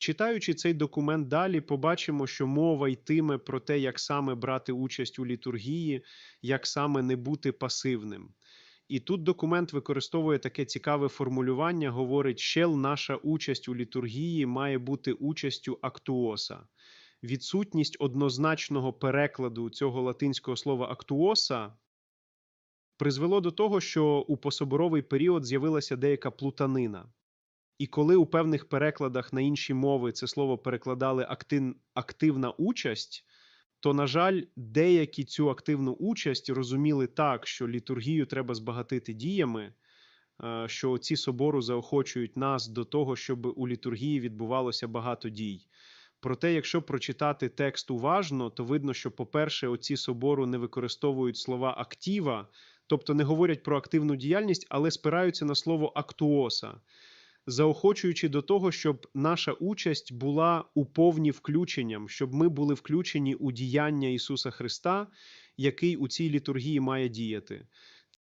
Читаючи цей документ далі, побачимо, що мова йтиме про те, як саме брати участь у літургії, як саме не бути пасивним. І тут документ використовує таке цікаве формулювання, говорить, щел наша участь у літургії має бути участю актуоса. Відсутність однозначного перекладу цього латинського слова актуоса призвело до того, що у пособоровий період з'явилася деяка плутанина. І коли у певних перекладах на інші мови це слово перекладали актин, активна участь, то, на жаль, деякі цю активну участь розуміли так, що літургію треба збагатити діями, е, що ці собору заохочують нас до того, щоб у літургії відбувалося багато дій. Проте, якщо прочитати текст уважно, то видно, що, по-перше, оці собору не використовують слова актива, тобто не говорять про активну діяльність, але спираються на слово актуоса заохочуючи до того, щоб наша участь була у повні включенням, щоб ми були включені у діяння Ісуса Христа, який у цій літургії має діяти.